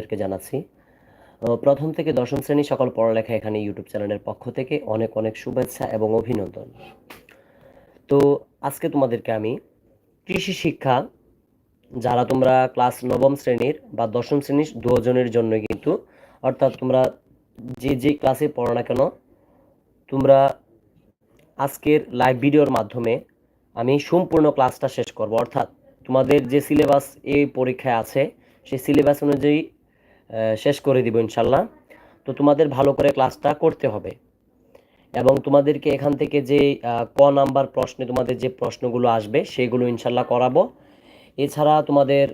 আপনাদেরকে জানাচ্ছি। প্রথম থেকে দশম শ্রেণি সকল পড়ালেখা এখানে ইউটিউব চ্যানেলের পক্ষ থেকে অনেক অনেক শুভেচ্ছা এবং অভিনন্দন। তো আজকে তোমাদেরকে আমি কৃষি শিক্ষা, যারা তোমরা ক্লাস নবম শ্রেণির বা দশম শ্রেণির দুজনের জন্য কিন্তু, অর্থাৎ তোমরা যে যে ক্লাসে পড়ো না কেন, তোমরা আজকের লাইভ ভিডিওর মাধ্যমে আমি সম্পূর্ণ ক্লাসটা শেষ করব। অর্থাৎ তোমাদের যে সিলেবাস এই পরীক্ষায় আছে, সেই সিলেবাস অনুযায়ী শেষ করে দিব ইনশাল্লাহ। তো তোমাদের ভালো করে ক্লাসটা করতে হবে। এবং তোমাদেরকে এখান থেকে যে ক নাম্বার প্রশ্নে তোমাদের যে প্রশ্নগুলো আসবে, সেগুলো ইনশাল্লাহ করাবো। এছাড়া তোমাদের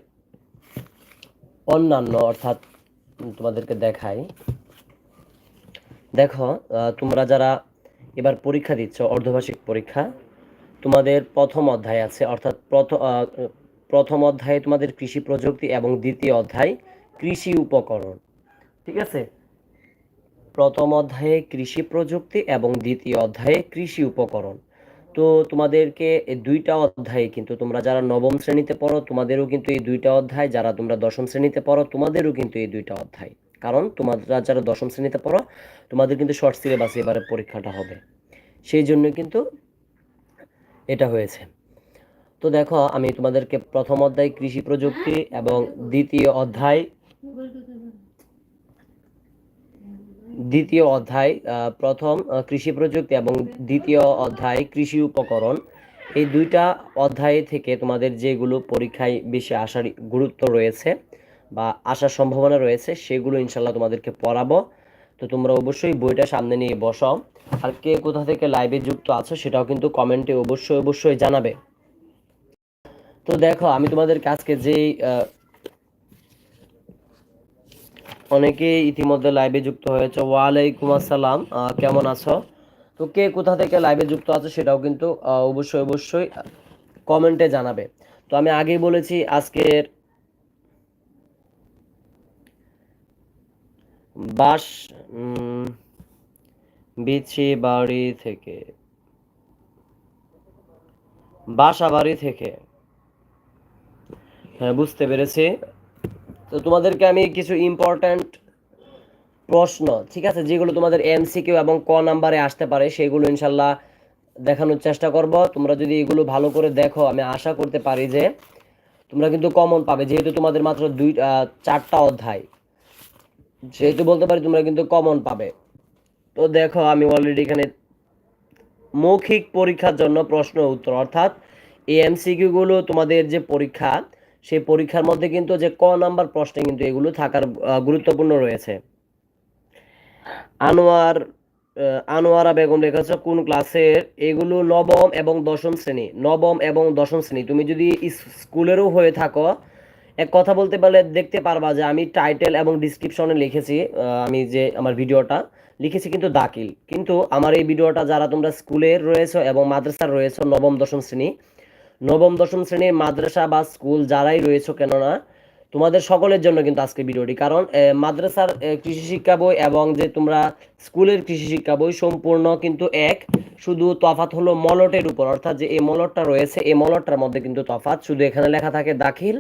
অন্যান্য অর্থাৎ তোমাদেরকে দেখাই। দেখো তোমরা যারা এবার পরীক্ষা দিচ্ছ, অর্ধবার্ষিক পরীক্ষা, তোমাদের প্রথম অধ্যায় আছে। অর্থাৎ প্রথম প্রথম অধ্যায়ে তোমাদের কৃষি প্রযুক্তি এবং দ্বিতীয় অধ্যায় কৃষি উপকরণ। ঠিক আছে? প্রথম অধ্যায়ে কৃষি প্রযুক্তি এবং দ্বিতীয় অধ্যায়ে কৃষি উপকরণ। তো তোমাদেরকে এই দুইটা অধ্যায়ে কিন্তু তোমরা যারা নবম শ্রেণীতে পড়ো, তোমাদেরও কিন্তু এই দুইটা অধ্যায়। যারা তোমরা দশম শ্রেণীতে পড়ো, তোমাদেরও কিন্তু এই দুইটা অধ্যায়। কারণ তোমরা যারা দশম শ্রেণীতে পড়ো, তোমাদের কিন্তু শর্ট সিলেবাসে এবারে পরীক্ষাটা হবে। সেই জন্য কিন্তু এটা হয়েছে। তো দেখো, আমি তোমাদেরকে প্রথম অধ্যায় কৃষি প্রযুক্তি এবং দ্বিতীয় অধ্যায় দ্বিতীয় অধ্যায় প্রথম কৃষি প্রযুক্তি এবং দ্বিতীয় অধ্যায়, কৃষি উপকরণ। এই দুইটা অধ্যায় থেকে তোমাদের যেগুলো পরীক্ষায় বেশি আসার গুরুত্ব রয়েছে বা আসার সম্ভাবনা রয়েছে, সেগুলো ইনশাল্লাহ তোমাদেরকে পড়াবো। তো তোমরা অবশ্যই বইটা সামনে নিয়ে বসো। আর কে কোথা থেকে লাইভে যুক্ত আছো সেটাও কিন্তু কমেন্টে অবশ্যই অবশ্যই জানাবে। তো দেখো, আমি তোমাদেরকে আজকে যেই আহ, অনেকে ইতিমধ্যে লাইভে যুক্ত হয়েছে। ওয়ালাইকুম আসসালাম। কেমন আছো? তো কে কোথা থেকে লাইভে যুক্ত আছে সেটাও কিন্তু অবশ্যই অবশ্যই কমেন্টে জানাবে। তো আমি আগেই বলেছি আজকের বাস বিছি বাড়ি থেকে বাসা বাড়ি থেকে। হ্যাঁ বুঝতে পেরেছি। তো তোমাদেরকে আমি কিছু ইম্পর্ট্যান্ট প্রশ্ন, ঠিক আছে, যেগুলো তোমাদের এমসিকিউ এবং ক নাম্বারে আসতে পারে, সেগুলো ইনশাল্লাহ দেখানোর চেষ্টা করব। তোমরা যদি এগুলো ভালো করে দেখো, আমি আশা করতে পারি যে তোমরা কিন্তু কমন পাবে, যেহেতু তোমাদের মাত্র দুই চারটা অধ্যায়। সেহেতু বলতে পারি, তোমরা কিন্তু কমন পাবে। তো দেখো, আমি অলরেডি এখানে মৌখিক পরীক্ষার জন্য প্রশ্ন উত্তর, অর্থাৎ এই এমসিকিউগুলো তোমাদের যে পরীক্ষা সেই পরীক্ষার মধ্যে কিন্তু যে ক নাম্বার প্রশ্নে কিন্তু এগুলো থাকার গুরুত্বপূর্ণ রয়েছে। আনোয়ার আনোয়ারা বেগম লেখাচ্ছ কোন ক্লাসের এগুলো নবম এবং দশম শ্রেণি। নবম এবং দশম শ্রেণি। তুমি যদি স্কুলেরও হয়ে থাকো, এক কথা বলতে পারলে দেখতে পারবা যে আমি টাইটেল এবং ডিসক্রিপশনে লিখেছি আমি যে আমার ভিডিওটা, লিখেছি কিন্তু দাখিল। কিন্তু আমার এই ভিডিওটা যারা তোমরা স্কুলের রয়েছে এবং মাদ্রাসার রয়েছে নবম, দশম শ্রেণি নবম, দশম শ্রেণির মাদ্রাসা বা স্কুল যারাই রয়েছে কেননা, তোমাদের সকলের জন্য কিন্তু আজকে ভিডিওটি। কারণ মাদ্রাসার কৃষি শিক্ষা বই এবং যে তোমরা স্কুলের কৃষি শিক্ষা বই সম্পূর্ণ কিন্তু এক। শুধু তফাৎ হলো মলটের উপর, অর্থাৎ যে এই মলটটা রয়েছে, এই মলটটার মধ্যে কিন্তু তফাৎ। শুধু এখানে লেখা থাকে দাখিল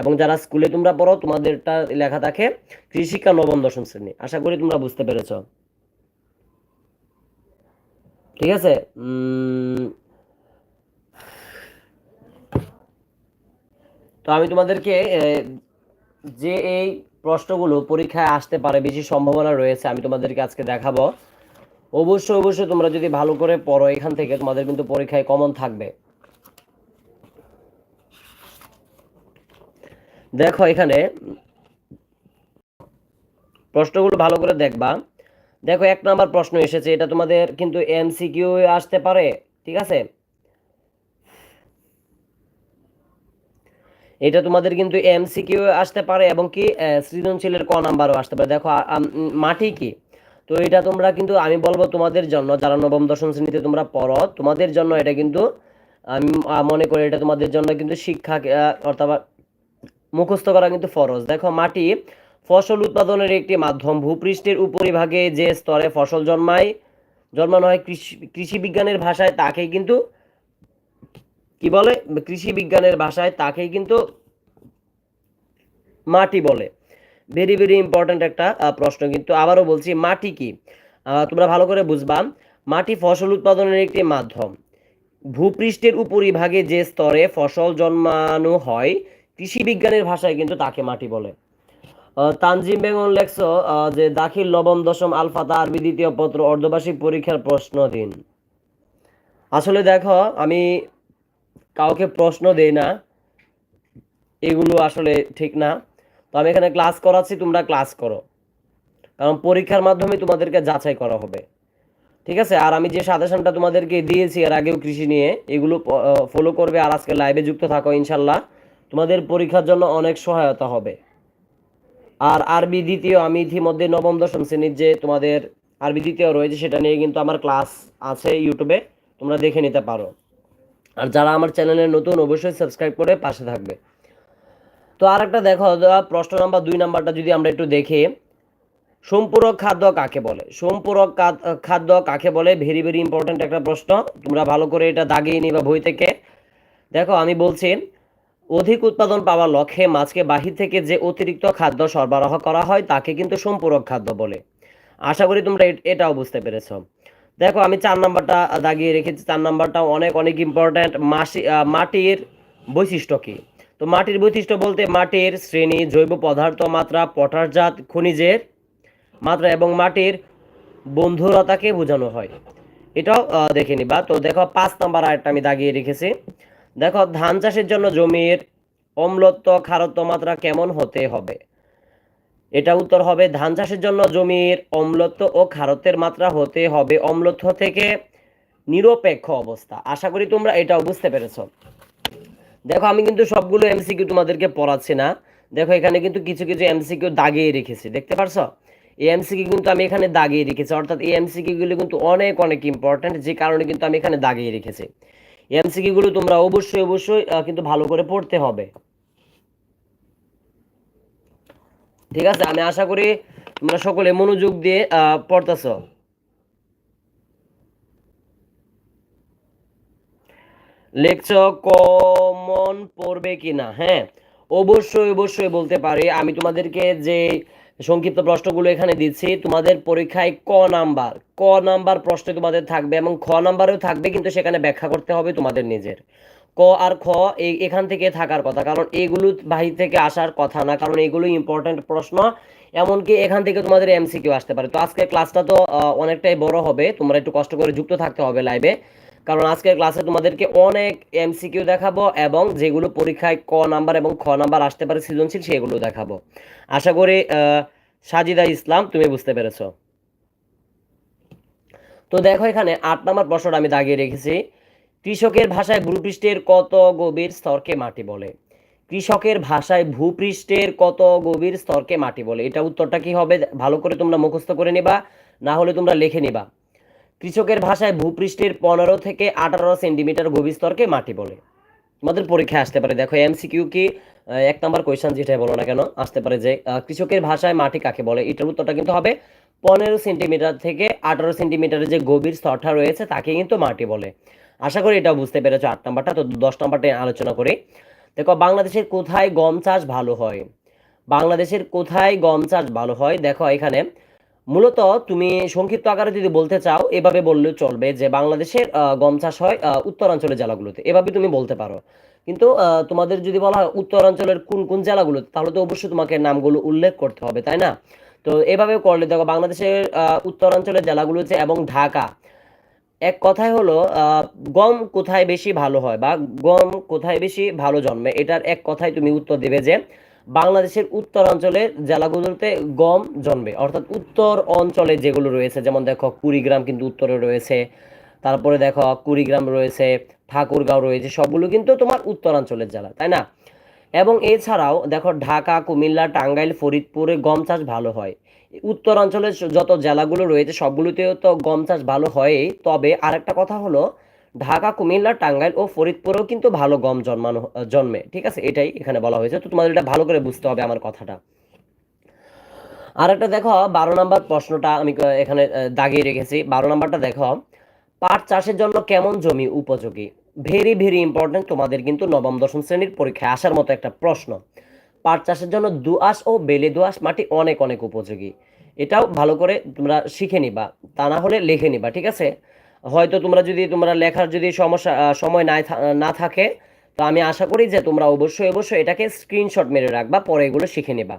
এবং যারা স্কুলে তোমরা পড়ো, তোমাদেরটা লেখা থাকে কৃষি শিক্ষা নবম, দশম শ্রেণি। আশা করি তোমরা বুঝতে পেরেছ। ঠিক আছে? তো আমি তোমাদেরকে যে এই প্রশ্নগুলো পরীক্ষায় আসতে পারে, বেশি সম্ভাবনা রয়েছে, আমি তোমাদেরকে আজকে দেখাবো। অবশ্যই অবশ্যই তোমরা যদি ভালো করে পড়ো এখান থেকে, তোমাদের কিন্তু পরীক্ষায় কমন থাকবে। দেখো এখানে, প্রশ্নগুলো ভালো করে দেখবা। দেখো, এক নাম্বার প্রশ্ন এসেছে, এটা তোমাদের কিন্তু এমসিকিউ আসতে পারে, ঠিক আছে? এটা তোমাদের কিন্তু এমসিকিউ আসতে পারে এবং কি সৃজনশীলের ক নাম্বারও আসতে পারে। দেখো মাটি কি? তো এটা তোমরা কিন্তু, আমি বলব তোমাদের জন্য, যারা নবম, দশম শ্রেণীতে তোমরা পড়ো, তোমাদের জন্য এটা কিন্তু, আমি মনে করি এটা তোমাদের জন্য কিন্তু শিক্ষা অর্থাৎ মুখস্থ করা কিন্তু ফরজ। দেখো, মাটি ফসল উৎপাদনের একটি মাধ্যম। ভূপৃষ্ঠের উপরিভাগে যে স্তরে ফসল জন্মায়, জন্মানো হয় কৃষি কৃষি বিজ্ঞানের ভাষায় তাকেই কিন্তু কি বলে? কৃষি বিজ্ঞানের ভাষায় তাকেই কিন্তু মাটি বলে। ভেরি ভেরি ইম্পর্ট্যান্ট একটা প্রশ্ন কিন্তু। আবারও বলছি, মাটি কি? তোমরা ভালো করে বুঝবা। মাটি ফসল উৎপাদনের একটি মাধ্যম। ভূপৃষ্ঠের উপরিভাগে যে স্তরে ফসল জন্মানো হয়, কৃষি বিজ্ঞানের ভাষায় কিন্তু তাকে মাটি বলে। তানজিম বেগম লেখছো যে দাখিল নবম দশম আলফাতা আরবি দ্বিতীয় পত্র অর্ধবার্ষিক পরীক্ষার প্রশ্ন দিন আসলে দেখো, আমি কাউকে প্রশ্ন দেই না, এগুলো আসলে ঠিক না। তো আমি এখানে ক্লাস করাচ্ছি, তোমরা ক্লাস করো। কারণ পরীক্ষার মাধ্যমে তোমাদেরকে যাচাই করা হবে। ঠিক আছে? আর আমি যে সাজেশনটা তোমাদেরকে দিয়েছি এর আগেও কৃষি নিয়ে, এগুলো ফলো করবে আর আজকে লাইভে যুক্ত থাকো ইনশাল্লাহ। তোমাদের পরীক্ষার জন্য অনেক সহায়তা হবে। আর আরবি দ্বিতীয়, আমি ইতিমধ্যে নবম, দশম শ্রেণির যে তোমাদের আরবি দ্বিতীয় রয়েছে, সেটা নিয়ে কিন্তু আমার ক্লাস আছে ইউটিউবে তোমরা দেখে নিতে পারো। আর যারা আমার চ্যানেলে নতুন, অবশ্যই সাবস্ক্রাইব করে পাশে থাকবে। তো আর একটা দেখো প্রশ্ন নাম্বার দুই নাম্বারটা যদি আমরা একটু দেখি, সম্পূরক খাদ্য কাকে বলে? সম্পূরক খাদ্য কাকে বলে? ভেরি ভেরি ইম্পর্ট্যান্ট একটা প্রশ্ন। তোমরা ভালো করে এটা দাগিয়ে নিবা বই থেকে। দেখো, আমি বলছি, অধিক উৎপাদন পাওয়ার লক্ষ্যে মাছকে বাহির থেকে যে অতিরিক্ত খাদ্য সরবরাহ করা হয়, তাকে কিন্তু সম্পূরক খাদ্য বলে। আশা করি তোমরা এটাও বুঝতে পেরেছ। দেখো, আমি চার নাম্বারটা দাগিয়ে রেখেছি। চার নাম্বারটা অনেক অনেক ইম্পর্ট্যান্ট মাসি মাটির বৈশিষ্ট্য কি? তো মাটির বৈশিষ্ট্য বলতে মাটির শ্রেণি, জৈব পদার্থ মাত্রা পটাশজাত খনিজের মাত্রা এবং মাটির বন্ধুরতাকে বোঝানো হয়। এটাও দেখে নিবা। তো দেখো, পাঁচ নাম্বার আরেকটা আমি দাগিয়ে রেখেছি। দেখো, ধান চাষের জন্য জমির অম্লত্ব খারত্ব মাত্রা কেমন হতে হবে? এটা উত্তর হবে, ধান চাষের জন্য জমির অম্লত্ব ও খারত্বের মাত্রা হতে হবে অম্লত্ব থেকে নিরপেক্ষ অবস্থা। আশা করি তোমরা এটাও বুঝতে পেরেছ। দেখো, আমি কিন্তু সবগুলো এমসিকিউ তোমাদেরকে পড়াচ্ছি না। দেখো, এখানে কিন্তু কিছু কিছু এমসিকিউ দাগিয়ে রেখেছি, দেখতে পারছ? এই এমসিকিউ কিন্তু আমি এখানে দাগিয়ে রেখেছি, অর্থাৎ এই এমসিকিউ গুলো কিন্তু অনেক অনেক ইম্পর্ট্যান্ট যে কারণে কিন্তু আমি এখানে দাগিয়ে রেখেছি। এমসিকিউ গুলো তোমরা অবশ্যই অবশ্যই কিন্তু ভালো করে পড়তে হবে। ঠিক আছে? আমি আশা করি তোমরা সকলে মনোযোগ দিয়ে পড়তেছো। লেখছ, কমন পড়বে কিনা? হ্যাঁ অবশ্যই অবশ্যই বলতে পারি। আমি তোমাদেরকে যে সংক্ষিপ্ত প্রশ্নগুলো এখানে দিচ্ছি, তোমাদের পরীক্ষায় ক নাম্বার ক নাম্বার প্রশ্ন তোমাদের থাকবে এবং খ নাম্বারেও থাকবে, কিন্তু সেখানে ব্যাখ্যা করতে হবে তোমাদের নিজের। আর খ এখান থেকে থাকার কথা। কারণ এগুলো বাহির থেকে আসার কথা না, কারণ এগুলো ইম্পর্ট্যান্ট প্রশ্ন। এমনকি এখান থেকে তোমাদের এমসিকিউ আসতে পারে। তো আজকের ক্লাসটা তো অনেকটাই বড় হবে। তোমরা একটু কষ্ট করে যুক্ত থাকতে হবে লাইভে কারণ আজকের ক্লাসে তোমাদেরকে অনেক এমসিকিউ দেখাবো এবং যেগুলো পরীক্ষায় ক নাম্বার এবং খ নাম্বার আসতে পারে সৃজনশীল, সেগুলো দেখাবো। আশা করি সাজিদা ইসলাম, তুমি বুঝতে পেরেছ। তো দেখো এখানে আট নম্বর প্রশ্নটা আমি দাগিয়ে রেখেছি। কৃষকের ভাষায় ভূপৃষ্ঠের কত গভীর স্তরকে মাটি বলে? কৃষকের ভাষায় ভূপৃষ্ঠের কত গভীর স্তরকে মাটি বলে? এটা উত্তরটা কি হবে? ভালো করে তোমরা মুখস্থ করে নিবা, না হলে তোমরা লিখে নিবা। কৃষকের ভাষায় ভূপৃষ্ঠের পনেরো থেকে আঠারো সেন্টিমিটার গভীর স্তরকে মাটি বলে। তোমাদের পরীক্ষায় আসতে পারে। দেখো এমসিকিউ কি এক নম্বর কোয়েশ্চেন যেটাই বলো না কেন, আসতে পারে যে কৃষকের ভাষায় মাটি কাকে বলে? এটার উত্তরটা কিন্তু হবে পনেরো সেন্টিমিটার থেকে আঠারো সেন্টিমিটারের যে গভীর স্তরটা রয়েছে, তাকে কিন্তু মাটি বলে। আশা করি এটাও বুঝতে পেরেছ। আট নাম্বারটা, তো দশ নাম্বারটা আলোচনা করি। দেখো, বাংলাদেশের কোথায় গম চাষ ভালো হয়? বাংলাদেশের কোথায় গম চাষ ভালো হয়? দেখো, এখানে মূলত তুমি সংক্ষিপ্ত আকারে যদি বলতে চাও, এভাবে বললেও চলবে যে বাংলাদেশের গম চাষ হয় উত্তরাঞ্চলের জেলাগুলোতে। এভাবে তুমি বলতে পারো। কিন্তু তোমাদের যদি বলা হয় উত্তরাঞ্চলের কোন কোন জেলাগুলোতে, তাহলে তো অবশ্যই তোমাকে নামগুলো উল্লেখ করতে হবে, তাই না? তো এভাবে করলে, দেখো, বাংলাদেশের উত্তরাঞ্চলের জেলাগুলোতে এবং ঢাকা এক কথায় হলো গম কোথায় বেশি ভালো হয় বা গম কোথায় বেশি ভালো জন্মে? এটার এক কথায় তুমি উত্তর দেবে যে, বাংলাদেশের উত্তরাঞ্চলের জেলাগুলোতে গম জন্মে। অর্থাৎ উত্তর অঞ্চলে যেগুলো রয়েছে, যেমন দেখো কুড়িগ্রাম কিন্তু উত্তরে রয়েছে, তারপরে দেখো কুড়িগ্রাম রয়েছে, ঠাকুরগাঁও রয়েছে, সবগুলো কিন্তু তোমার উত্তরাঞ্চলের জেলা, তাই না? এবং এছাড়াও দেখো ঢাকা, কুমিল্লা, টাঙ্গাইল, ফরিদপুরে গম চাষ ভালো হয়। উত্তরাঞ্চলের যত জেলাগুলো রয়েছে, সবগুলোতেও তো গম চাষ ভালো হয়ই। তবে আরেকটা কথা হলো, ঢাকা, কুমিল্লা, টাঙ্গাইল ও ফরিদপুরেও কিন্তু ভালো গম জন্মানো জন্মে। ঠিক আছে? এটাই এখানে বলা হয়েছে। তো তোমাদের এটা ভালো করে বুঝতে হবে আমার কথাটা। আর একটা দেখো, বারো নাম্বার প্রশ্নটা আমি এখানে দাগিয়ে রেখেছি। বারো নাম্বারটা দেখো, পাট চাষের জন্য কেমন জমি উপযোগী? ভেরি ভেরি ইম্পর্টেন্ট তোমাদের কিন্তু নবম, দশম শ্রেণির পরীক্ষায় আসার মতো একটা প্রশ্ন। পাট চাষের জন্য দোআঁশ ও বেলে দোআঁশ মাটি অনেক অনেক উপযোগী। এটাও ভালো করে তোমরা শিখে নিবা, তা না হলে লিখে নিবা, ঠিক আছে? হয়তো তোমরা যদি, তোমরা লেখার যদি সমস্যা সময় নাই না থাকে, তো আমি আশা করি যে তোমরা অবশ্যই অবশ্যই এটাকে স্ক্রিনশট মেরে রাখবা, পরে এগুলো শিখে নিবা।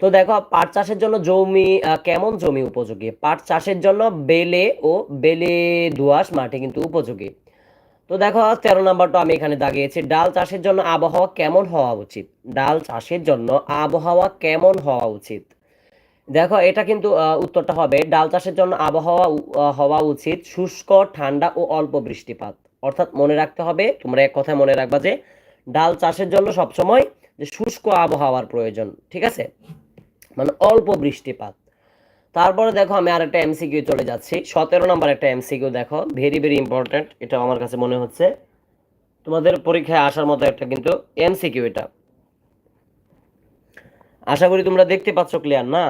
তো দেখো, পাট চাষের জন্য জমি কেমন জমি উপযোগী? পাট চাষের জন্য বেলে ও বেলে দোআঁশ মাটি কিন্তু উপযোগী। তো দেখো, তেরো নাম্বারটা আমি এখানে দাগিয়েছি। ডাল চাষের জন্য আবহাওয়া কেমন হওয়া উচিত? ডাল চাষের জন্য আবহাওয়া কেমন হওয়া উচিত? দেখো, এটা কিন্তু উত্তরটা হবে, ডাল চাষের জন্য আবহাওয়া হওয়া উচিত শুষ্ক, ঠান্ডা ও অল্প বৃষ্টিপাত। অর্থাৎ মনে রাখতে হবে, তোমরা এক কথায় মনে রাখবা যে ডাল চাষের জন্য সবসময় যে শুষ্ক আবহাওয়ার প্রয়োজন, ঠিক আছে? মানে অল্প বৃষ্টিপাত। তারপরে দেখো আমি আরেকটা এমসিকিউ চলে যাচ্ছি। সতেরো নম্বর একটা এমসিকিউ দেখো। ভেরি ভেরি ইম্পর্ট্যান্ট এটা আমার কাছে মনে হচ্ছে। তোমাদের পরীক্ষায় আসার মতো একটা কিন্তু এমসিকিউ এটা। আশা করি তোমরা দেখতে পাচ্ছ ক্লিয়ার না?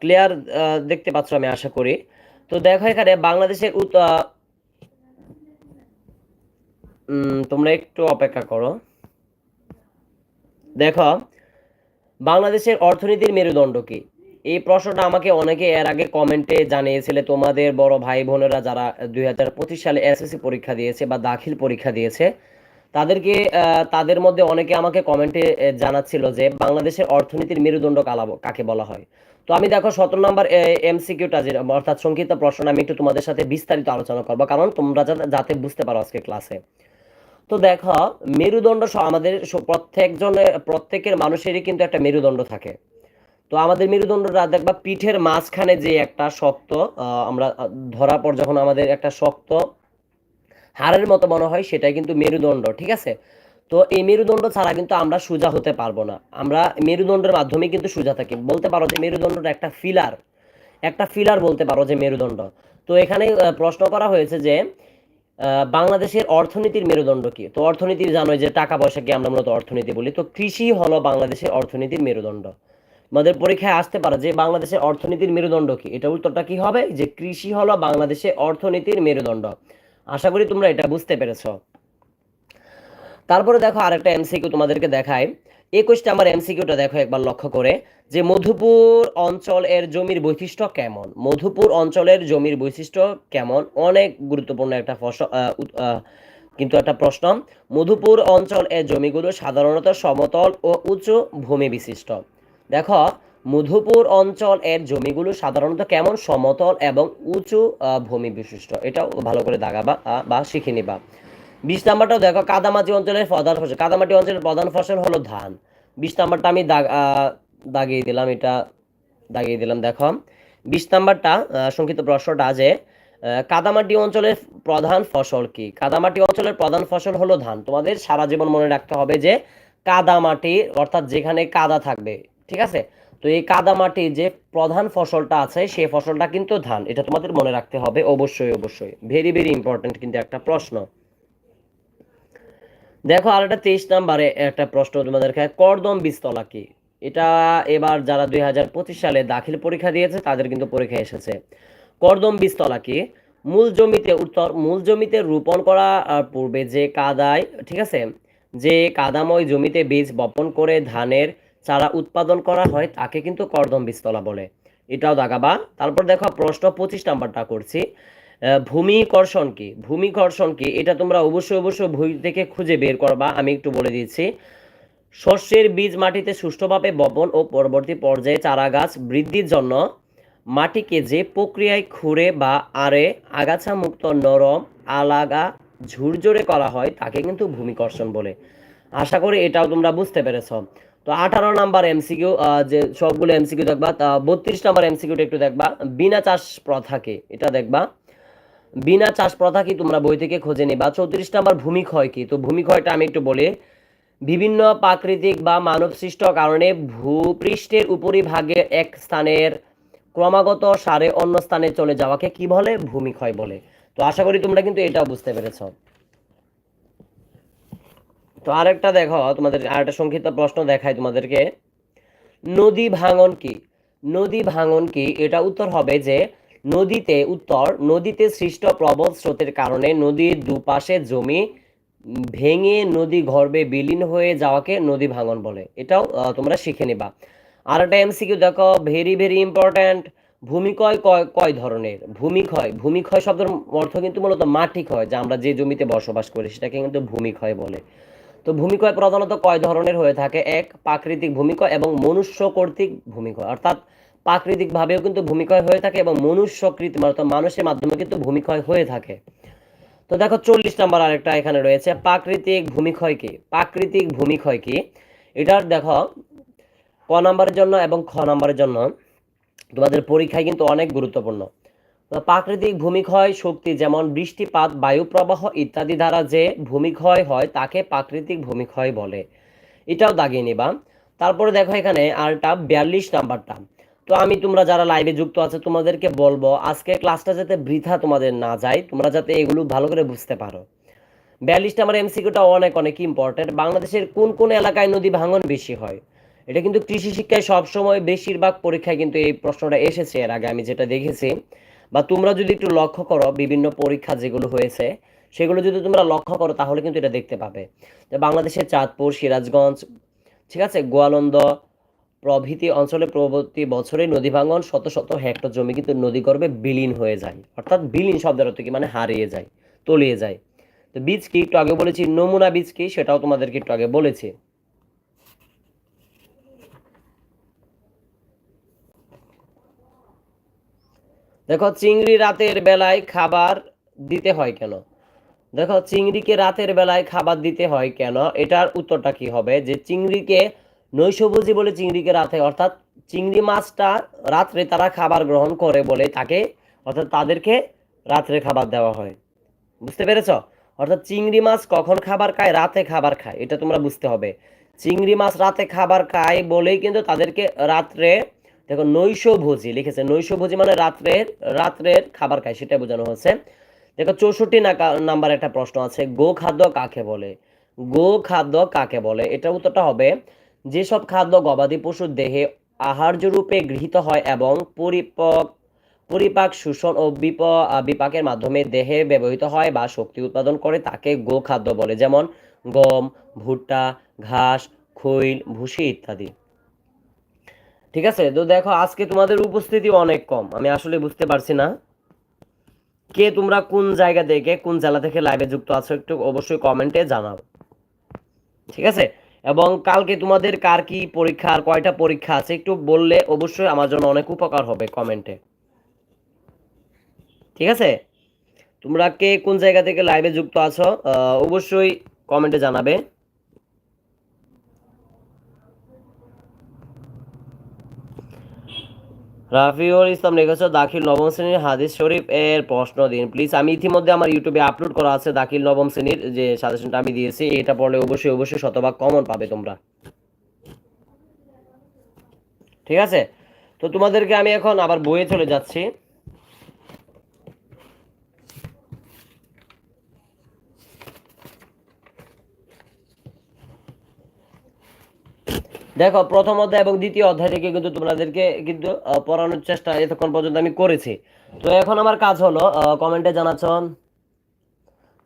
ক্লিয়ার দেখতে পাচ্ছ আমি আশা করি। তো দেখো এখানে বাংলাদেশের তোমরা একটু অপেক্ষা করো। দেখো, বাংলাদেশের অর্থনীতির মেরুদণ্ড কি? এই প্রশ্নটা আমাকে অনেকে এর আগে কমেন্টে জানিয়েছিলে। তোমাদের বড় ভাই বোনেরা যারা দুই হাজার পঁচিশ সালে এসএসসি পরীক্ষা দিয়েছে বা দাখিল পরীক্ষা দিয়েছে, তাদেরকে তাদের মধ্যে অনেকে আমাকে কমেন্টে জানাচ্ছিল যে বাংলাদেশের অর্থনীতির মেরুদণ্ড কাকে বলা হয়? তো আমি দেখো সতেরো নম্বর এমসিকিউটা যে, অর্থাৎ সংক্ষিপ্ত প্রশ্ন আমি একটু তোমাদের সাথে বিস্তারিত আলোচনা করব। কারণ তোমরা যাতে- বুঝতে পারো আজকে ক্লাসে তো দেখো, মেরুদণ্ড আমাদের প্রত্যেকজনের, প্রত্যেকের মানুষেরই কিন্তু একটা মেরুদণ্ড থাকে। তো আমাদের মেরুদণ্ডটা দেখবা পিঠের মাঝখানে যে একটা শক্ত আমরা ধরার পর যখন আমাদের একটা শক্ত হাড়ের মতো মনে হয়, সেটাই কিন্তু মেরুদণ্ড, ঠিক আছে? তো এই মেরুদণ্ড ছাড়া কিন্তু আমরা সোজা হতে পারব না। আমরা মেরুদণ্ডের মাধ্যমে কিন্তু সোজা থাকি। বলতে পারো যে মেরুদণ্ডটা একটা ফিলার। একটা ফিলার বলতে পারো যে মেরুদণ্ড। তো এখানে প্রশ্ন করা হয়েছে যে বাংলাদেশের অর্থনীতির মেরুদণ্ড কি? তো অর্থনীতি জানোই যে টাকা পয়সাকে আমরা মূলত অর্থনীতি বলি। তো কৃষি হলো বাংলাদেশের অর্থনীতির মেরুদণ্ড। আমাদের পরীক্ষায় আসতে পারে যে বাংলাদেশের অর্থনীতির মেরুদণ্ড কি? এটা উত্তরটা কি হবে? যে কৃষি হলো বাংলাদেশের অর্থনীতির মেরুদণ্ড। আশা করি তোমরা এটা বুঝতে পেরেছ। তারপরে দেখো আরেকটা এমসিকিউ তোমাদেরকে দেখায় একুশটা আমার এমসিকিউটা দেখো একবার লক্ষ্য করে। যে মধুপুর অঞ্চল এর জমির বৈশিষ্ট্য কেমন? মধুপুর অঞ্চলের জমির বৈশিষ্ট্য কেমন? অনেক গুরুত্বপূর্ণ একটা ফসল কিন্তু একটা প্রশ্ন। মধুপুর অঞ্চল এর জমিগুলো সাধারণত সমতল ও উঁচু ভূমি বিশিষ্ট। দেখো, মধুপুর অঞ্চল এর জমিগুলো সাধারণত কেমন সমতল এবং উঁচু ভূমি বিশিষ্ট? এটাও ভালো করে দাগাবা বা শিখে নিবা। বিশ নাম্বারটাও দেখো, কাদামাটি অঞ্চলের প্রধান ফসল। কাদামাটি অঞ্চলের প্রধান ফসল হলো ধান। বিশ নাম্বারটা আমি দাগ দাগিয়ে দিলাম, এটা দাগিয়ে দিলাম, দেখো। বিশ নাম্বারটা সংক্ষিপ্ত প্রশ্নটা যে কাদামাটি অঞ্চলের প্রধান ফসল কি? কাদামাটি অঞ্চলের প্রধান ফসল হলো ধান। তোমাদের সারা জীবন মনে রাখতে হবে যে, কাদামাটি, অর্থাৎ যেখানে কাদা থাকবে ঠিক আছে? তো এই কাদামাটির যে প্রধান ফসলটা আছে, সেই ফসলটা কিন্তু ধান। এটা তোমাদের মনে রাখতে হবে। অবশ্যই অবশ্যই। ভেরি ভেরি ইম্পর্টেন্ট কিন্তু একটা প্রশ্ন। দেখো, আর একটা তেইশ নাম্বারে একটা প্রশ্ন তোমাদেরকে করদম বীজতলা কি? এটা এবার যারা দুই হাজার পঁচিশ সালে দাখিল পরীক্ষা দিয়েছে, তাদের কিন্তু পরীক্ষা এসেছে। কর্দম বীজতলা কি? মূল জমিতে, উত্তর, মূল জমিতে রোপণ করা পূর্বে যে কাদায়, ঠিক আছে? যে কাদাময় জমিতে বীজ বপন করে ধানের চারা উৎপাদন করা হয় তাকে কিন্তু কর্দম বীজতলা বলে। এটাও দাগাবা তারপর দেখো প্রশ্ন পঁচিশ নাম্বারটা করছি। আহ, ভূমিকর্ষণ কি? ভূমিকর্ষণ কি? এটা তোমরা অবশ্যই অবশ্যই ভূমি থেকে খুঁজে বের করবা আমি একটু বলে দিচ্ছি। শস্যের বীজ মাটিতে সুষ্ঠুভাবে বপন ও পরবর্তী পর্যায়ে চারা গাছ বৃদ্ধির জন্য মাটিকে যে প্রক্রিয়ায় খুঁড়ে বা আরে আগাছা মুক্ত নরম আলাগা ঝুরঝুরে করা হয় তাকে কিন্তু ভূমিকর্ষণ বলে। আশা করি এটাও তোমরা বুঝতে পেরেছ। তো আঠারো নাম্বার এমসিকিউ যে সবগুলো এমসিকিউ দেখবা বত্রিশ নাম্বার এমসিকিউটা একটু দেখবা। বিনা চাষ প্রথাকে এটা দেখবা। বিনা চাষ প্রথা কি তোমরা বই থেকে খুঁজে নিবা। চৌত্রিশ নাম্বার ভূমিক্ষয় কি? তো ভূমিক্ষয়টা আমি একটু বলি। বিভিন্ন প্রাকৃতিক বা মানবসৃষ্ট কারণে ভূপৃষ্ঠের উপরিভাগে এক স্থানের ক্রমাগত সারে অন্য স্থানে চলে যাওয়াকে কি বলে? ভূমিক্ষয় বলে। তো আশা করি তোমরা কিন্তু এটাও বুঝতে পেরেছ। তো আরেকটা দেখো, তোমাদের আরেকটা সংক্ষিপ্ত প্রশ্ন দেখাই তোমাদেরকে। নদী ভাঙন কি? নদী ভাঙন কি? এটা উত্তর হবে যে, নদীতে উত্তর, নদীতে সৃষ্ট প্রবল স্রোতের কারণে নদীর দুপাশে জমি ভেঙে নদী গর্ভে বিলীন হয়ে যাওয়াকে নদী ভাঙন বলে। এটাও তোমরা শিখে নিবা। আর একটা এমসিকিউ দেখো ভেরি ভেরি ইম্পর্ট্যান্ট ভূমিক্ষয় কয় কয় ধরনের? ভূমিক্ষয় ভূমিক্ষয় শব্দের অর্থ কিন্তু মূলত মাটি ক্ষয়, যা আমরা যে জমিতে বসবাস করি, সেটাকে কিন্তু ভূমিক্ষয় বলে। তো ভূমিক্ষয় প্রধানত কয় ধরনের হয়ে থাকে? এক, প্রাকৃতিক ভূমিক্ষয় এবং মনুষ্য কর্তৃক ভূমিক্ষয় অর্থাৎ প্রাকৃতিকভাবেও কিন্তু ভূমিক্ষয় হয়ে থাকে এবং মনুষ্যকৃত অর্থাৎ মানুষের মাধ্যমে কিন্তু ভূমিক্ষয় হয়ে থাকে। তো দেখো চল্লিশ নাম্বার আরেকটা এখানে রয়েছে। প্রাকৃতিক ভূমিক্ষয় কি? প্রাকৃতিক ভূমিক্ষয় কি? এটার দেখো, ক নাম্বারের জন্য এবং খ নাম্বারের জন্য তোমাদের পরীক্ষায় কিন্তু অনেক গুরুত্বপূর্ণ। প্রাকৃতিক ভূমিক্ষয় শক্তি যেমন বৃষ্টিপাত বায়ু প্রবাহ ইত্যাদি দ্বারা যে ভূমিক্ষয় হয় তাকে প্রাকৃতিক ভূমিক্ষয় বলে। এটাও দাগিয়ে নিবা। তারপরে দেখো এখানে আরটা বিয়াল্লিশ নাম্বারটা। তো আমি তোমরা যারা লাইভে যুক্ত আছে, তোমাদেরকে বলব, আজকে ক্লাসটা যাতে বৃথা তোমাদের না যায়, তোমরা যাতে এগুলো ভালো করে বুঝতে পারো। বিয়াল্লিশ নাম্বার এমসিকিউটা অনেক অনেক ইম্পর্টেন্ট বাংলাদেশের কোন কোন এলাকায় নদী ভাঙন বেশি হয়? এটা কিন্তু কৃষি শিক্ষায় সবসময় বেশিরভাগ পরীক্ষায় কিন্তু এই প্রশ্নটা এসেছে। এর আগে আমি যেটা দেখেছি বা তোমরা যদি একটু লক্ষ্য করো বিভিন্ন পরীক্ষা যেগুলো হয়েছে, সেগুলো যদি তোমরা লক্ষ্য করো তাহলে কিন্তু এটা দেখতে পাবে। যে বাংলাদেশের চাঁদপুর, সিরাজগঞ্জ, ঠিক আছে, গোয়ালন্দ প্রভৃতি অঞ্চলে প্রতি বছরে নদী ভাঙন শত শত হেক্টর জমি কিন্তু নদীগর্ভে বিলীন হয়ে যায়। অর্থাৎ বিলীন শব্দের অর্থ কি? মানে হারিয়ে যায়, তলিয়ে যায়। তো বীজ কি? একটু আগে বলেছি, নমুনা বীজ কি? সেটাও তোমাদেরকে একটু আগে বলেছি। দেখো, চিংড়ি রাতের বেলায় খাবার দিতে হয় কেন? দেখো, চিংড়িকে রাতের বেলায় খাবার দিতে হয় কেন? এটার উত্তরটা কি হবে? যে চিংড়িকে নৈশভোজী বলে চিংড়িকে রাতে, অর্থাৎ চিংড়ি মাছটা রাত্রে তারা খাবার গ্রহণ করে বলে তাকে, অর্থাৎ তাদেরকে রাত্রে খাবার দেওয়া হয়। বুঝতে পেরেছ? অর্থাৎ চিংড়ি মাছ কখন খাবার খায়? রাতে খাবার খায়। এটা তোমরা বুঝতে হবে। চিংড়ি মাছ রাতে খাবার খায় বলেই কিন্তু তাদেরকে রাত্রে দেখো নৈশভোজী, লিখেছে নৈশভোজী মানে রাত্রের রাত্রের খাবার খায় সেটা বোঝানো হচ্ছে দেখো চৌষট্টি নাম্বার একটা প্রশ্ন আছে গো খাদ্য কাকে বলে? গো খাদ্য কাকে বলে? এটা উত্তরটা হবে, যেসব খাদ্য গবাদি পশুর দেহে আহার্য রূপে গৃহীত হয় এবং পরিপক, পরিপাক, শোষণ ও বিপ বিপাকের মাধ্যমে দেহে ব্যবহৃত হয় বা শক্তি উৎপাদন করে, তাকে গো খাদ্য বলে। যেমন গম, ভুট্টা, ঘাস, খৈল, ভুসি ইত্যাদি। ঠিক আছে? তো দেখো, আজকে তোমাদের উপস্থিতি অনেক কম। আমি আসলে বুঝতে পারছি না। কে তোমরা কোন জায়গা থেকে, কোন জেলা থেকে লাইভে যুক্ত আছো একটু অবশ্যই কমেন্টে জানাও। ঠিক আছে? এবং কালকে তোমাদের কার কি পরীক্ষা, আর কয়টা পরীক্ষা আছে একটু বললে অবশ্যই আমার জন্য অনেক উপকার হবে কমেন্টে ঠিক আছে? তোমরা কে কোন জায়গা থেকে লাইভে যুক্ত আছো অবশ্যই কমেন্টে জানাবে। রাফিউল ইসলাম লিখেছে, দাখিল নবম শ্রেণির হাদিস শরীফ এর প্রশ্ন দিন। প্লিজ আমি ইতিমধ্যে আমার ইউটিউবে আপলোড করা আছে দাখিল নবম শ্রেণির যে সাজেশনটা আমি দিয়েছি, এটা পড়লে অবশ্যই অবশ্যই শতভাগ কমন পাবে তোমরা। ঠিক আছে? তো তোমাদেরকে আমি এখন আবার বইয়ে চলে যাচ্ছি। দেখো প্রথম অধ্যায় এবং দ্বিতীয় অধ্যায় থেকে কিন্তু তোমাদেরকে কিন্তু পড়ানোর চেষ্টা এতক্ষণ পর্যন্ত আমি করেছি। তো এখন আমার কাজ হলো কমেন্টে জানাচ্ছ।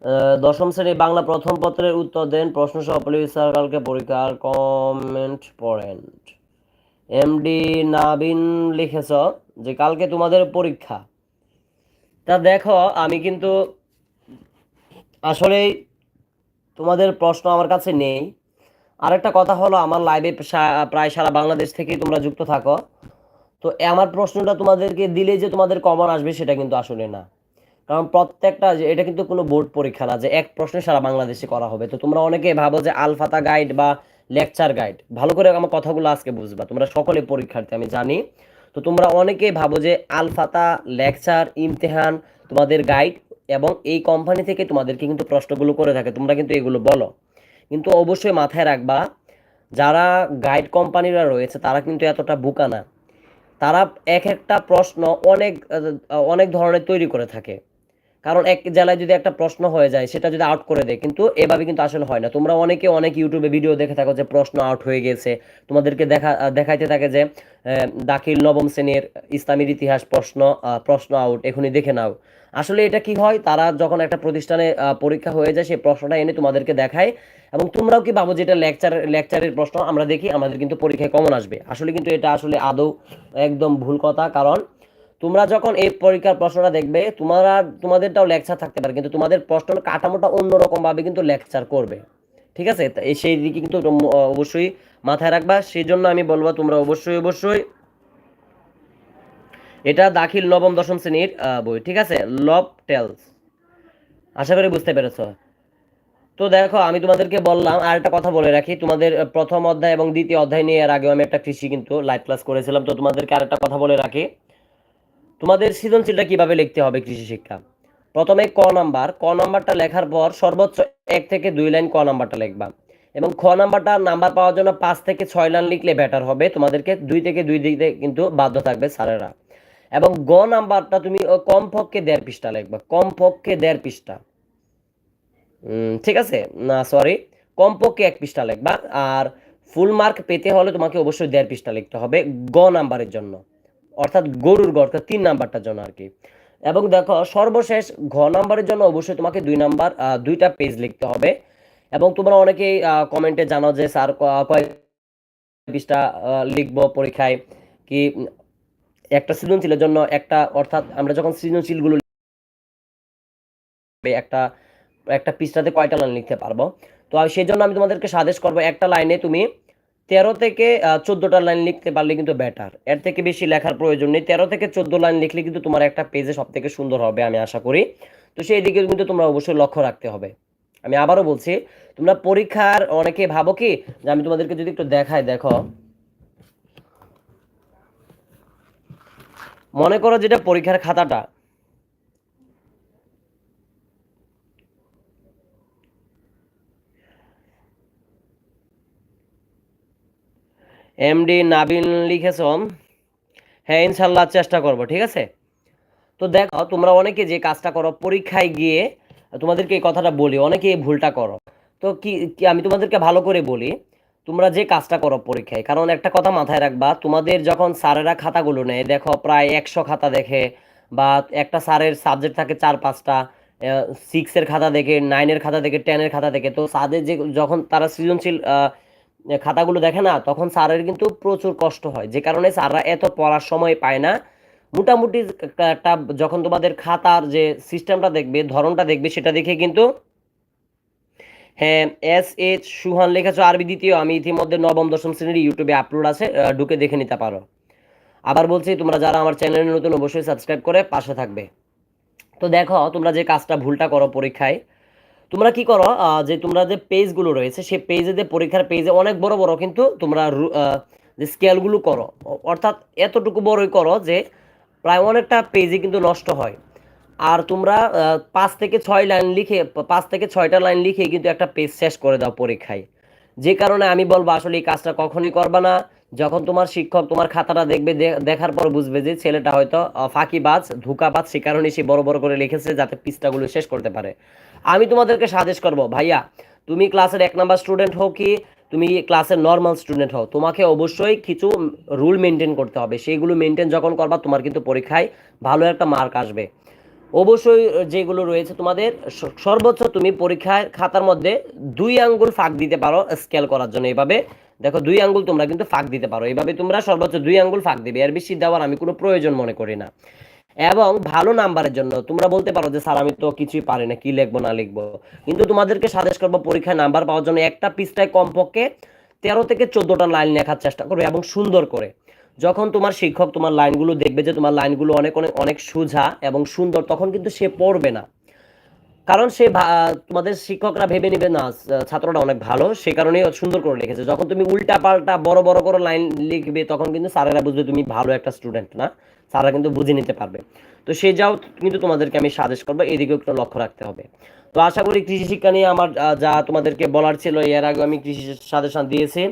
আহ, দশম শ্রেণি বাংলা প্রথম পত্রের উত্তর দেন। প্রশ্ন সহ পুলিশ স্যার কালকে পরীক্ষার কমেন্ট পড়েন এমডি নাবিন লিখেছ যে কালকে তোমাদের পরীক্ষা। তা দেখো আমি কিন্তু আসলেই তোমাদের প্রশ্ন আমার কাছে নেই। আরেকটা কথা হলো, আমার লাইভে প্রায় সারা বাংলাদেশ থেকেই তোমরা যুক্ত থাকো। তো আমার প্রশ্নটা তোমাদেরকে দিলে যে তোমাদের কমন আসবে সেটা কিন্তু আসলে না। কারণ প্রত্যেকটা যে, এটা কিন্তু কোনো বোর্ড পরীক্ষা না যে, এক প্রশ্নে সারা বাংলাদেশে করা হবে। তো তোমরা অনেকে ভাবো যে আলফাতা গাইড বা লেকচার গাইড। ভালো করে আমার কথাগুলো আজকে বুঝবা। তোমরা সকলে পরীক্ষার্থী, আমি জানি। তো তোমরা অনেকেই ভাবো যে আলফাতা লেকচার, ইমতেহান তোমাদের গাইড এবং এই কোম্পানি থেকে তোমাদেরকে কিন্তু প্রশ্নগুলো করে থাকে। তোমরা কিন্তু এগুলো বলো। কিন্তু অবশ্যই মাথায় রাখবা, যারা গাইড কোম্পানিরা রয়েছে, তারা কিন্তু এতটা বোকা না। তারা এক একটা প্রশ্ন অনেক অনেক ধরনের তৈরি করে থাকে। কারণ এক জেলায় যদি একটা প্রশ্ন হয়ে যায়, সেটা যদি আউট করে দেয়, কিন্তু এভাবে কিন্তু আসলে হয় না। তোমরা অনেকে অনেক ইউটিউবে ভিডিও দেখে থাকো যে প্রশ্ন আউট হয়ে গেছে। তোমাদেরকে দেখা, দেখাইতে থাকে যে দাখিল নবম শ্রেণির ইসলামের ইতিহাস প্রশ্ন প্রশ্ন আউট এখনই দেখে নাও। আসলে এটা কি হয়? তারা যখন একটা প্রতিষ্ঠানে পরীক্ষা হয়ে যায়, সেই প্রশ্নটা এনে তোমাদেরকে দেখায় এবং তোমরাও কি ভাবো যে এটা লেকচার লেকচারের প্রশ্ন? আমরা দেখি, আমাদের কিন্তু পরীক্ষায় কমন আসবে। আসলে কিন্তু এটা আসলে আদৌ একদম ভুল কথা, কারণ তোমরা যখন এই পরীক্ষার প্রশ্নটা দেখবে, তোমরা, তোমাদেরটাও লেকচার থাকতে পারে, কিন্তু তোমাদের প্রশ্নের কাঠামোটা অন্যরকম ভাবে কিন্তু লেকচার করবে। ঠিক আছে? সেই দিকে কিন্তু অবশ্যই মাথায় রাখবা। সেই জন্য আমি বলব, তোমরা অবশ্যই অবশ্যই এটা দাখিল নবম, দশম শ্রেণির বই। ঠিক আছে? লভ টেলস আশা করি বুঝতে পেরেছ। তো দেখো, আমি তোমাদেরকে বললাম, আর একটা কথা বলে রাখি। তোমাদের প্রথম অধ্যায় এবং দ্বিতীয় অধ্যায় নিয়ে এর আগেও আমি একটা কৃষি কিন্তু লাইভ ক্লাস করেছিলাম। তো তোমাদেরকে আর একটা কথা বলে রাখি। তোমাদের সৃজনশীলটা কীভাবে লিখতে হবে কৃষি শিক্ষা? প্রথমে ক নাম্বার, ক নাম্বারটা লেখার পর সর্বোচ্চ এক থেকে দুই লাইন ক নাম্বারটা লিখবা। এবং খ নাম্বারটা নাম্বার পাওয়ার জন্য পাঁচ থেকে ছয় লাইন লিখলে বেটার হবে, তোমাদেরকে দুই থেকে দুই দিতে কিন্তু বাধ্য থাকবে স্যারেরা। এবং গ নাম্বারটা তুমি কমপক্ষে দেড় পৃষ্ঠা লিখবা, কমপক্ষে দেড় পৃষ্ঠা। ঠিক আছে? না সরি কমপক্ষে এক পৃষ্ঠা লিখবা, আর ফুল মার্ক পেতে হলে তোমাকে অবশ্যই দেড় পৃষ্ঠা লিখতে হবে গ নাম্বারের জন্য। অর্থাৎ গরুর গড় তিন নাম্বারটার জন্য আর কি। এবং দেখো সর্বশেষ ঘ নাম্বারের জন্য অবশ্যই তোমাকে দুই নাম্বার দুইটা পেজ লিখতে হবে। এবং তোমরা অনেকেই কমেন্টে জানো যে স্যার ক- কয় পৃষ্ঠা আহ, লিখব পরীক্ষায় কি একটা সৃজনশীলের জন্য একটা অর্থাৎ আমরা যখন সৃজনশীলগুলো একটা একটা পৃষ্ঠাতে কয়টা লাইন লিখতে পারব। তো সেই জন্য আমি তোমাদেরকে সাজেস্ট করব একটা লাইনে তুমি তেরো থেকে চোদ্দোটা লাইন লিখতে পারলে কিন্তু বেটার এর থেকে বেশি লেখার প্রয়োজন নেই। তেরো থেকে চোদ্দ লাইন লিখলে কিন্তু তোমার একটা পেজে সব থেকে সুন্দর হবে, আমি আশা করি। তো সেই দিকে কিন্তু তোমরা অবশ্যই লক্ষ্য রাখতে হবে। আমি আবারও বলছি, তোমরা পরীক্ষার অনেকে ভাবো কি, যে আমি তোমাদেরকে যদি একটু দেখাই, দেখো। মনে করো যেটা পরীক্ষার খাতাটা এমডি নাবিল লিখেছ হ্যাঁ ইনশাল্লাহ চেষ্টা করব, ঠিক আছে? তো দেখো, তোমরা অনেকে যে কাজটা করো, পরীক্ষায় গিয়ে তোমাদেরকে এই কথাটা বলি অনেকে এই ভুলটা করো। তো কি আমি তোমাদেরকে ভালো করে বলি, তোমরা যে কাজটা করো পরীক্ষায়, কারণ একটা কথা মাথায় রাখবা, তোমাদের যখন স্যারেরা খাতাগুলো নেয়, দেখো প্রায় একশো খাতা দেখে, বা একটা স্যারের সাবজেক্ট থাকে চার পাঁচটা সিক্সের খাতা দেখে নাইনের খাতা দেখে টেনের খাতা দেখে, তো স্যারদের যে, যখন তারা সৃজনশীল খাতাগুলো দেখে না, তখন স্যারের কিন্তু প্রচুর কষ্ট হয়। যে কারণে স্যাররা এত পড়ার সময় পায় না। মোটামুটি একটা যখন তোমাদের খাতার যে সিস্টেমটা দেখবে, ধরনটা দেখবে, সেটা দেখে কিন্তু হ্যাঁ এস এইচ সুহান লেখেছো, আরবি দ্বিতীয়, আমি ইতিমধ্যে নবম, দশম শ্রেণির ইউটিউবে আপলোড আছে ঢুকে দেখে নিতে পারো। আবার বলছি, তোমরা যারা আমার চ্যানেলে নতুন, অবশ্যই সাবস্ক্রাইব করে পাশে থাকবে। তো দেখো, তোমরা যে কাজটা ভুলটা করো পরীক্ষায় তোমরা কি করো যে তোমরা যে পেজগুলো রয়েছে, সেই পেজে যে পরীক্ষার পেজে অনেক বড় বড় কিন্তু তোমরা যে স্কেলগুলো করো। অর্থাৎ এতটুকু বড়ই করো যে প্রায় অনেকটা পেজে কিন্তু নষ্ট হয়। আর তোমরা পাঁচ থেকে ছয় লাইন লিখে, পাঁচ থেকে ছয়টা লাইন লিখে কিন্তু একটা পেজ শেষ করে দাও পরীক্ষায়। যে কারণে আমি বলব আসলে এই কাজটা কখনই করবা না। যখন তোমার শিক্ষক তোমার খাতাটা দেখবে দেখার পর বুঝবে যে ছেলেটা হয়তো ফাঁকিবাজ, ধোঁকাবাজ সে কারণে সে বড় বড় করে লিখেছে যাতে পৃষ্ঠাগুলো শেষ করতে পারে। আমি তোমাদেরকে সাজেস্ট করব, ভাইয়া, তুমি ক্লাসের এক নাম্বার স্টুডেন্ট হও কি, তুমি ক্লাসের নর্মাল স্টুডেন্ট হও। তোমাকে অবশ্যই কিছু রুল মেনটেন করতে হবে। সেইগুলো মেনটেন যখন করবা, তোমার কিন্তু পরীক্ষায় ভালো একটা মার্ক আসবে। অবশ্যই যেগুলো রয়েছে তোমাদের সর্বোচ্চ তুমি পরীক্ষায় খাতার মধ্যে দুই আঙ্গুল ফাঁক দিতে পারো স্কেল করার জন্য। এইভাবে দেখো, দুই আঙ্গুল তোমরা কিন্তু ফাঁক দিতে পারো। এইভাবে তোমরা সর্বোচ্চ দুই আঙ্গুল ফাঁক দিবে। এর বেশি দেওয়ার আমি কোনো প্রয়োজন মনে করি না। এবং ভালো নাম্বারের জন্য তোমরা বলতে পারো যে, স্যার, আমি তো কিছুই পারি না, কি লিখব, না লিখব? কিন্তু তোমাদেরকে সাজেস্ট করব, পরীক্ষায় নাম্বার পাওয়ার জন্য একটা পৃষ্ঠায় কমপক্ষে তেরো থেকে চোদ্দোটা লাইন লেখার চেষ্টা করবে এবং সুন্দর করে। যখন তোমার শিক্ষক তোমার লাইনগুলো দেখবে যে, তোমার লাইনগুলো অনেক অনেক অনেক সোজা এবং সুন্দর, তখন কিন্তু সে পড়বে না। কারণ সে তোমাদের শিক্ষকরা ভেবে নেবে, না ছাত্রটা অনেক ভালো। সে কারণেই সুন্দর করে লিখেছে। যখন তুমি উল্টা পাল্টা বড় বড় করে লাইন লিখবে, তখন কিন্তু স্যারেরা বুঝবে তুমি ভালো একটা স্টুডেন্ট না। স্যাররা কিন্তু বুঝে নিতে পারবে। তো সে যাও, কিন্তু তোমাদেরকে আমি সাজেস্ট করব, এদিকেও একটু লক্ষ্য রাখতে হবে। তো আশা করি কৃষি শিক্ষা নিয়ে আমার যা তোমাদেরকে বলার ছিল, এর আগে আমি কৃষি সাজেশন দিয়েছি।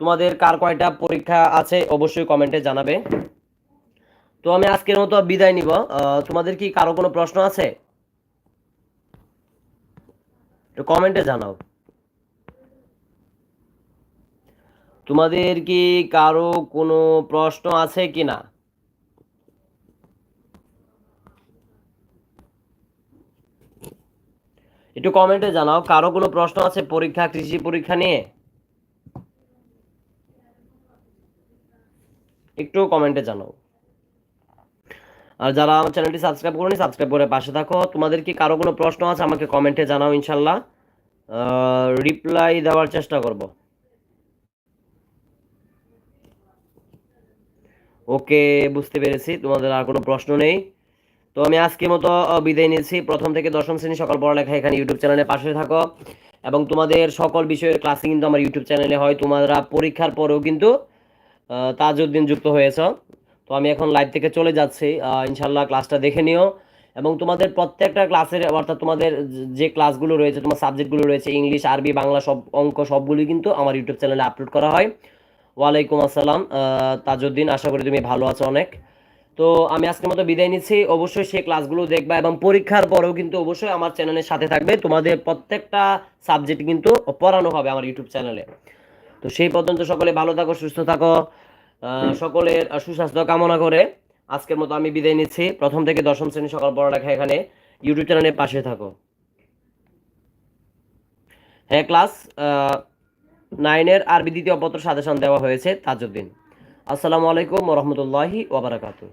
তোমাদের কার কয়টা পরীক্ষা আছে, অবশ্যই কমেন্টে জানাবে। তো আমি আজকের মতো বিদায় নিব। তোমাদের কি কারও কোনো প্রশ্ন আছে? একটু কমেন্টে জানাও। তোমাদের কি কারও কোনো প্রশ্ন আছে কি না একটু কমেন্টে জানাও, কারও কোনো প্রশ্ন আছে পরীক্ষা, কৃষি পরীক্ষা নিয়ে? একটু কমেন্টে জানাও। আর যারা আমার চ্যানেলটি সাবস্ক্রাইব করনি, সাবস্ক্রাইব করে পাশে থাকো। তোমাদের কি কারও কোনো প্রশ্ন আছে আমাকে কমেন্টে জানাও ইনশাল্লাহ। রিপ্লাই দেওয়ার চেষ্টা করব। ওকে, বুঝতে পেরেছি, তোমাদের আর কোনো প্রশ্ন নেই। তো আমি আজকের মতো বিদায় নিয়েছি। প্রথম থেকে দশম শ্রেণি সকল পড়ালেখা এখানে ইউটিউব চ্যানেলে পাশে থাকো। এবং তোমাদের সকল বিষয়ের ক্লাসে কিন্তু আমার ইউটিউব চ্যানেলে হয়। তোমরা পরীক্ষার পরেও কিন্তু তাজউদ্দিন যুক্ত হয়েছ। তো আমি এখন লাইভ থেকে চলে যাচ্ছি। ইনশাল্লাহ ক্লাসটা দেখে নিও। এবং তোমাদের প্রত্যেকটা ক্লাসের অর্থাৎ তোমাদের যে ক্লাসগুলো রয়েছে, তোমার সাবজেক্টগুলো রয়েছে ইংলিশ আরবি, বাংলা, সব অঙ্ক সবগুলোই কিন্তু আমার ইউটিউব চ্যানেলে আপলোড করা হয়। ওয়ালাইকুম আসসালাম। তাজউদ্দিন, আশা করি তুমি ভালো আছো অনেক। তো আমি আজকের মতো বিদায় নিচ্ছি। অবশ্যই সেই ক্লাসগুলো দেখবা এবং পরীক্ষার পরেও কিন্তু অবশ্যই আমার চ্যানেলের সাথে থাকবে। তোমাদের প্রত্যেকটা সাবজেক্ট কিন্তু পড়ানো হবে আমার ইউটিউব চ্যানেলে তো সেই পর্যন্ত সকলে ভালো থাকো, সুস্থ থাকো। সকলের সুস্বাস্থ্য কামনা করে আজকের মতো আমি বিদায় নিচ্ছি। প্রথম থেকে দশম শ্রেণি সকাল পড়ালেখা এখানে ইউটিউব চ্যানেলের পাশে থাকো। হ্যাঁ ক্লাস নাইনের আরবি দ্বিতীয় পত্র সাজেশন দেওয়া হয়েছে, তাজউদ্দিন। আসসালামু আলাইকুম রহমতুল্লাহি ওবরাকাতু